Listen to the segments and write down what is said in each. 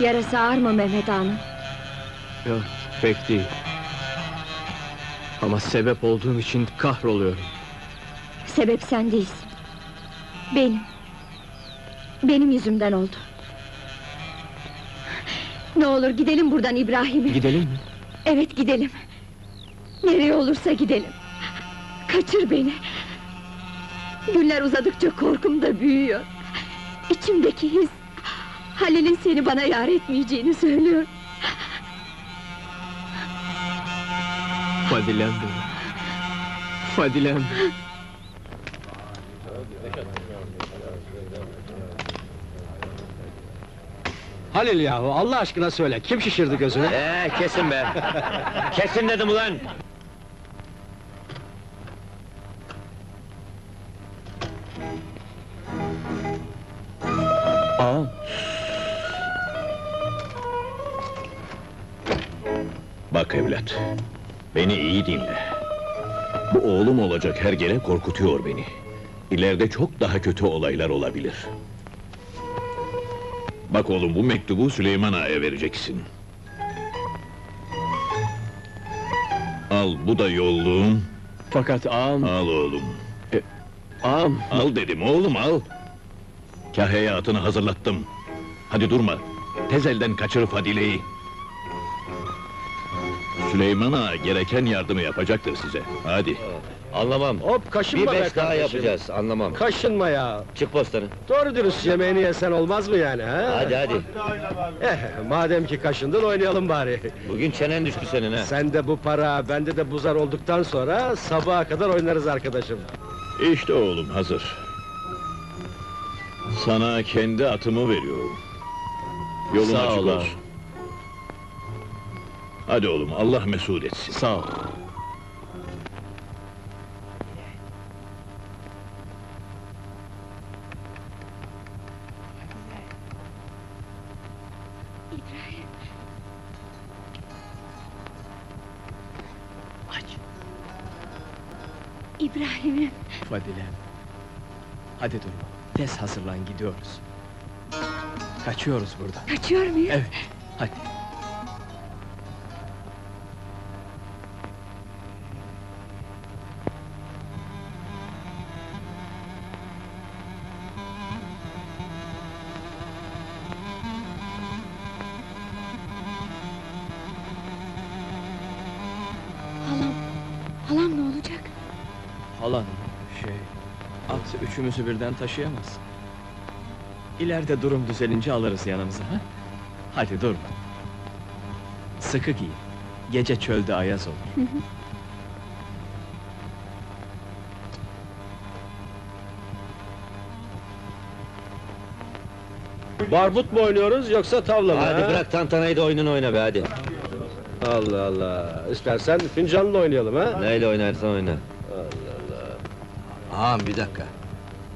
Yarası ağır mı Mehmet Hanım? Yok, pek değil. Ama sebep olduğum için kahroluyorum. Sebep sen değilsin. Benim. Benim yüzümden oldu. Ne olur gidelim buradan İbrahim'im. Gidelim mi? Evet gidelim. Nereye olursa gidelim. Kaçır beni. Günler uzadıkça korkum da büyüyor. İçimdeki his... Halil'in seni bana yar etmeyeceğini söylüyor. Fadilem benim. Fadilem. Halil yahu Allah aşkına söyle kim şişirdi gözünü? Ee, kesin be! kesin dedim ulan! Bak evlat, beni iyi dinle. Bu oğlum olacak her gele korkutuyor beni. İleride çok daha kötü olaylar olabilir. Bak oğlum bu mektubu Süleyman Ağa'ya vereceksin. Al bu da yolluğum. Fakat ağam, Al oğlum. ağam. Al dedim oğlum al. Kahya'ya atını hazırlattım. Hadi durma. Tez elden kaçır Fadile'yi. Süleyman Ağa gereken yardımı yapacaktır size. Hadi. Anlamam. Hop Bir kaşınma be beş daha kardeşim. yapacağız, anlamam. Kaşınma ya. Çık postanı. Doğru dürüst yemeğini yesen olmaz mı yani ha? Hadi hadi. Eh, madem ki kaşındın oynayalım bari. Bugün çenen düştü senin ha. Sen de bu para, bende de buzar olduktan sonra sabaha kadar oynarız arkadaşım. İşte oğlum hazır. Sana kendi atımı veriyorum. Yolun Sağ açık ol olsun. Hadi oğlum Allah mesut etsin. Sağ ol. İbrahim'im. Fadilem. Hadi durma. Tez hazırlan gidiyoruz. Kaçıyoruz buradan. Kaçıyor muyuz? Evet. Hadi. At üçümüzü birden taşıyamaz. İleride durum düzelince alırız yanımıza, ha? Hadi durma. Sıkı giyin. Gece çölde ayaz olur. Barbut mu oynuyoruz yoksa tavla mı? Hadi ha? bırak tantanayı da oyununu oyna be hadi. Allah Allah. İstersen fincanla oynayalım ha? Neyle oynarsan oyna. Ağam bir dakika.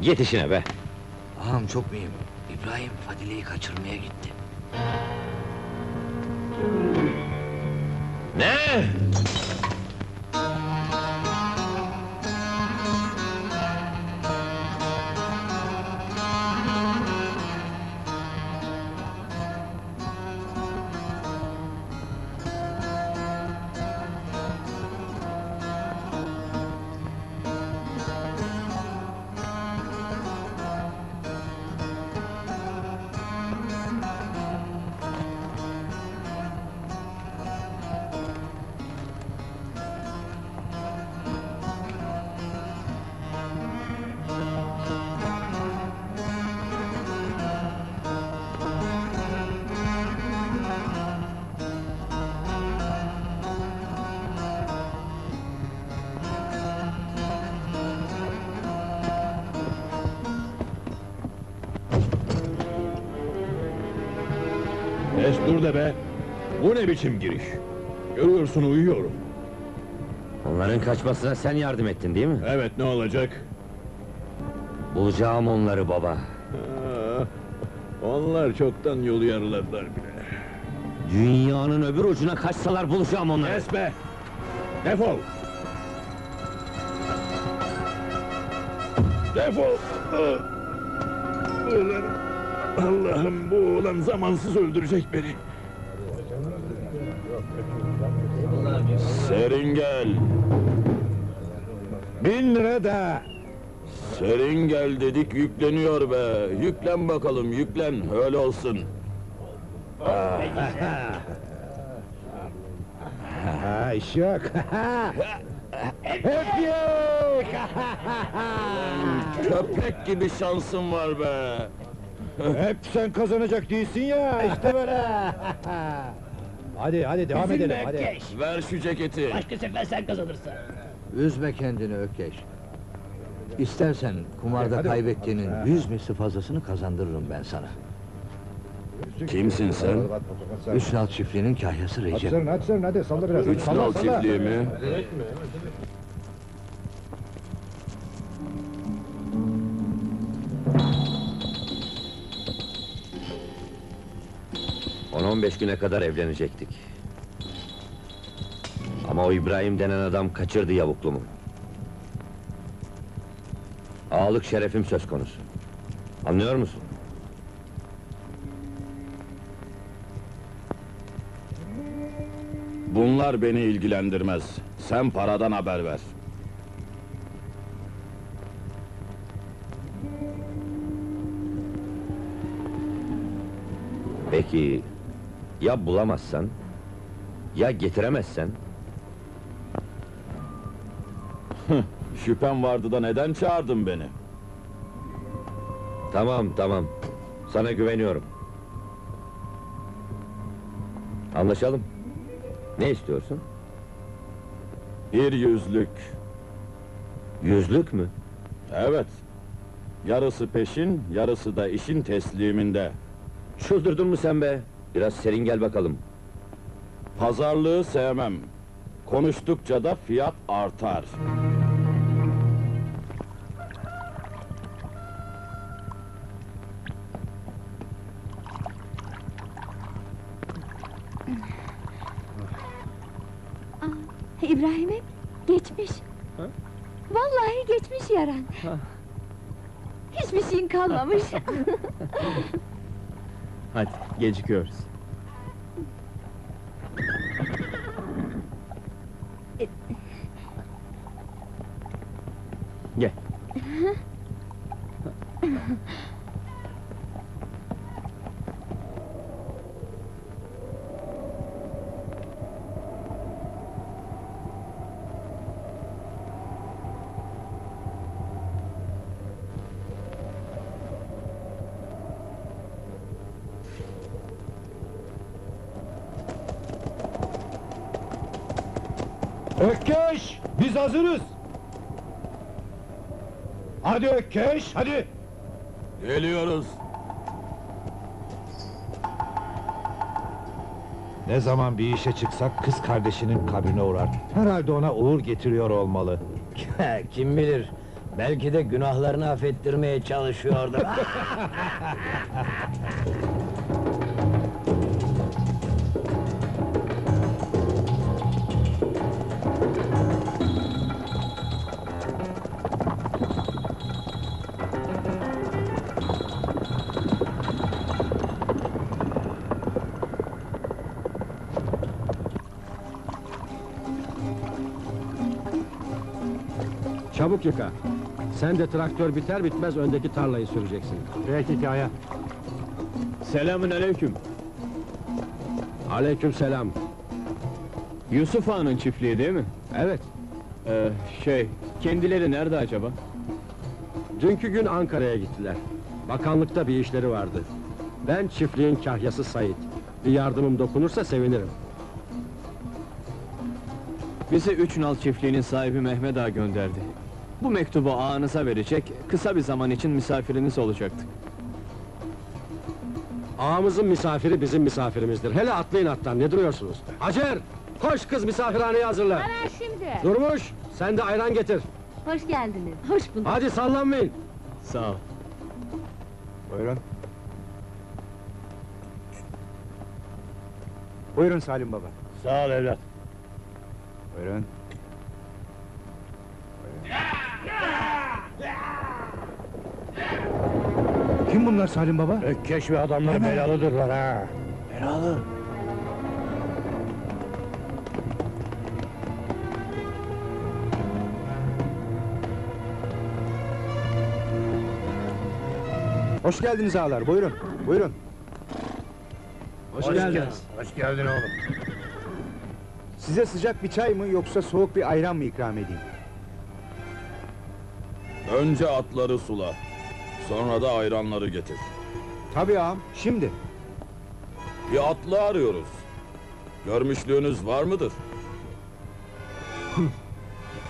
Git işine be. Ağam çok mühim. İbrahim Fadile'yi kaçırmaya gitti. Ne? Destur de be! Bu ne biçim giriş? Görüyorsun uyuyorum. Onların kaçmasına sen yardım ettin değil mi? Evet ne olacak? Bulacağım onları baba. Ah, onlar çoktan yolu yarıladılar bile. Dünyanın öbür ucuna kaçsalar bulacağım onları. Kes be! Defol! Defol! Ah! Ulan! Allah'ım bu oğlan zamansız öldürecek beni. Serin gel. Bin lira da. Serin gel dedik yükleniyor be. Yüklen bakalım yüklen öyle olsun. Ha iş yok. Hep yok. Köpek gibi şansın var be. Hep sen kazanacak değilsin ya. İşte böyle. hadi hadi devam edelim hadi. Ver şu ceketi. Üzme kendini Ökeş. İstersen kumarda Hadi. kaybettiğinin Ha. yüz misli fazlasını kazandırırım ben sana. Kimsin sen? Üç nal çiftliğinin kahyası Recep. Hadi hadi sen hadi salla biraz. Üç nal çiftliği mi? On 15 güne kadar evlenecektik. Ama o İbrahim denen adam kaçırdı yavuklumu. Ağalık şerefim söz konusu. Anlıyor musun? Bunlar beni ilgilendirmez. Sen paradan haber ver. Peki ya bulamazsan? Ya getiremezsen? Şüphem vardı da neden çağırdın beni? Tamam tamam. Sana güveniyorum. Anlaşalım. Ne istiyorsun? Bir yüzlük. Yüzlük mü? Evet. Yarısı peşin, yarısı da işin tesliminde. Çıldırdın mı sen be? Biraz serin gel bakalım. Pazarlığı sevmem. Konuştukça da fiyat artar. İbrahim'im geçmiş. Vallahi geçmiş yaran. Hiçbir şeyin kalmamış. Hadi gecikiyoruz. Ökkeş! Biz hazırız. Hadi Ökkeş hadi. Geliyoruz. Ne zaman bir işe çıksak kız kardeşinin kabrine uğrar. Herhalde ona uğur getiriyor olmalı. Kim bilir, belki de günahlarını affettirmeye çalışıyordur. Çabuk yıka. Sen de traktör biter bitmez öndeki tarlayı süreceksin. Peki hikaye. Selamün aleyküm. Aleyküm selam. Yusuf Ağa'nın çiftliği değil mi? Evet, Ee, şey, kendileri nerede acaba? dünkü gün Ankara'ya gittiler. Bakanlıkta bir işleri vardı. Ben çiftliğin kahyası Sait. Bir yardımım dokunursa sevinirim. Bizi Üç Nal çiftliğinin sahibi Mehmet Ağa gönderdi. Bu mektubu ağanıza verecek, kısa bir zaman için misafiriniz olacaktık. Ağamızın misafiri bizim misafirimizdir. Hele atlayın attan, ne duruyorsunuz? Hacer! Koş kız misafirhaneyi hazırla. Ara şimdi. Durmuş, sen de ayran getir. Hoş geldiniz. Hoş bulduk. Hadi sallanmayın. Sağ ol. Buyurun. Buyurun Salim Baba. Sağ ol evlat. Buyurun. Kim bunlar Salim baba? Ökkeş ve adamları belalıdırlar ha. Belalı. Hoş geldiniz ağalar. Buyurun. Buyurun. Hoş, geldiniz. Hoş geldin oğlum. Size sıcak bir çay mı yoksa soğuk bir ayran mı ikram edeyim? Önce atları sula. Sonra da ayranları getir. Tabii ağam. Şimdi. Bir atlı arıyoruz. Görmüşlüğünüz var mıdır?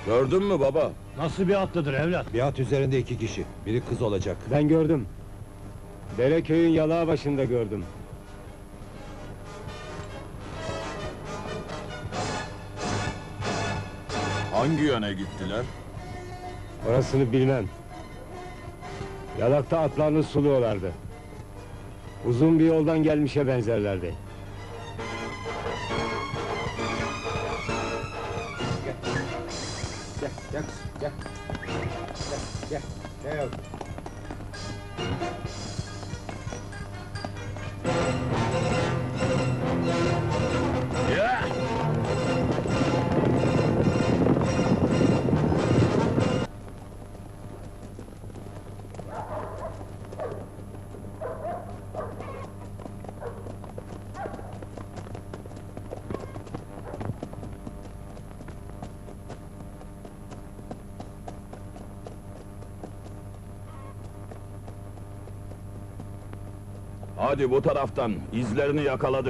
Gördün mü baba? Nasıl bir atlıdır evlat? Bir at üzerinde iki kişi. Biri kız olacak. Ben gördüm. Dereköy'ün yalağı başında gördüm. Hangi yöne gittiler? Orasını bilmem. Yalakta atlarını suluyorlardı. Uzun bir yoldan gelmişe benzerlerdi. Gel, gel kız, gel. Gel, gel. Gel Hadi bu taraftan, izlerini yakaladık.